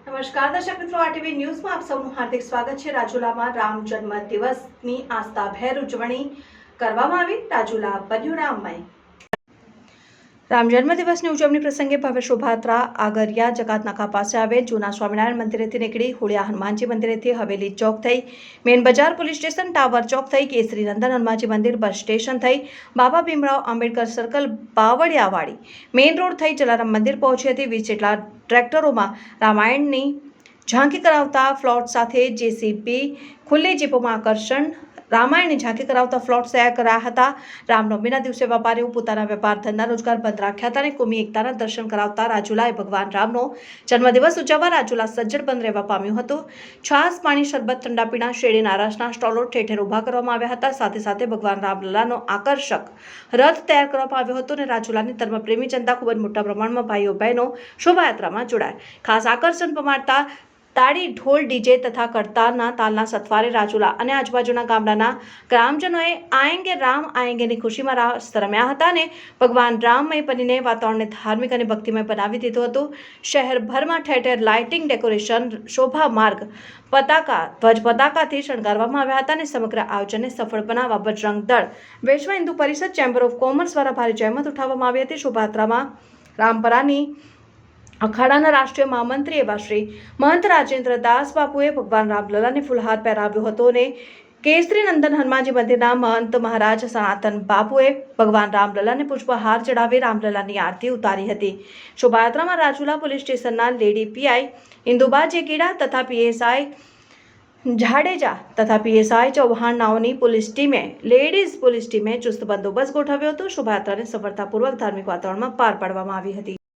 નમસ્કાર, દર્શક મિત્રો આરટીવી ન્યૂઝમાં આપ સૌનું હાર્દિક સ્વાગત છે. રાજુલામાં રામ જન્મ દિવસની આસ્થાભેર ઉજવણી કરવામાં આવી. રાજુલા બન્યું રામમય. રામ જન્મ દિવસની ઉજવણી પ્રસંગે ભવ્ય શોભાયાત્રા આગરિયા જકાતનાકા પાસે આવેલ જૂના સ્વામિનારાયણ મંદિરેથી નીકળી હોળિયા હનુમાનજી મંદિરેથી હવેલી ચોક થઈ. મેન બજાર પોલીસ સ્ટેશન ટાવર ચોક થઈ. કેસરી નંદન હનુમાનજી મંદિર બસ સ્ટેશન થઈ. Baba Bhimrao Ambedkar circle Bavaliyavadi main road થઈ જલારામ મંદિર પહોંચી હતી. વીસ જેટલા ટ્રેક્ટરોમાં રામાયણની ઝાંકી કરાવતા ફ્લોટ સાથે જેસીબી ખુલ્લી જીપોમાં આકર્ષણ રામાયણની ઝાંખી કરાવતા ફ્લોટ તૈયાર કરાયા હતા. રામનવમીના દિવસે વેપારીઓ પોતાના વેપાર ધંધા રોજગાર બંધ રાખ્યા હતા અને કોમી એકતાના દર્શન કરાવતા રાજુલાએ ભગવાન રામનો જન્મદિવસ ઉજવવા રાજુલા સજ્જડ બંધ રહેવા પામ્યું હતું. છાસ, પાણી, શરબત ઠંડા પીણા શેરડી, નારાજના સ્ટોલો ઠેઠેર ઠેર ઊભા કરવામાં આવ્યા હતા. સાથે સાથે ભગવાન રામલલાનો આકર્ષક રથ તૈયાર કરવામાં આવ્યો હતો અને રાજુલાની ધર્મપ્રેમી જનતા ખૂબ જ મોટા પ્રમાણમાં ભાઈઓ બહેનો શોભાયાત્રામાં જોડાય. ખાસ આકર્ષણ પમાડતા તાળી, ઢોલ, ડીજે તથા કરતારના તાલના સથવારે રાજુલા અને આજુબાજુના ગામડાના ગ્રામજનોએ આયેંગે રામ, આયેંગેની ખુશીમાં રાસ રમ્યા હતા અને ભગવાન રામમય બનીને વાતાવરણને ધાર્મિક અને ભક્તિમય બનાવી દીધું હતું. શહેરભરમાં ઠેર ઠેર લાઇટિંગ, ડેકોરેશન, શોભા માર્ગ, પતાકા, ધ્વજ પતાકાથી શણગારવામાં આવ્યા હતા અને સમગ્ર આયોજનને સફળ બનાવવા Bajrang Dal, Vishwa Hindu Parishad, chamber of commerce દ્વારા ભારે જહેમત ઉઠાવવામાં આવી હતી. શોભાયાત્રામાં રામપરાની અખાડાના રાષ્ટ્રીય મહામંત્રી એવા શ્રી મહંત રાજેન્દ્ર દાસ બાપુએ ભગવાન રામલલાને ફુલહાર પહેરાવ્યો હતો અને કેસરી નંદન હનુમાનજી મંદિરના મહંત મહારાજ સનાતન બાપુએ ભગવાન રામલલાને પુષ્પહાર ચડાવી રામલલાની આરતી ઉતારી હતી. શોભાયાત્રામાં રાજુલા પોલીસ સ્ટેશનના લેડી પીઆઈ ઇન્દુબા જેકીડા તથા પીએસઆઈ જાડેજા તથા પીએસઆઈ ચૌહાણ નાઓની પોલીસ ટીમે, લેડીઝ પોલીસ ટીમે ચુસ્ત બંદોબસ્ત ગોઠવ્યો હતો. શોભાયાત્રાને સફળતાપૂર્વક ધાર્મિક વાતાવરણમાં પાર પાડવામાં આવી હતી.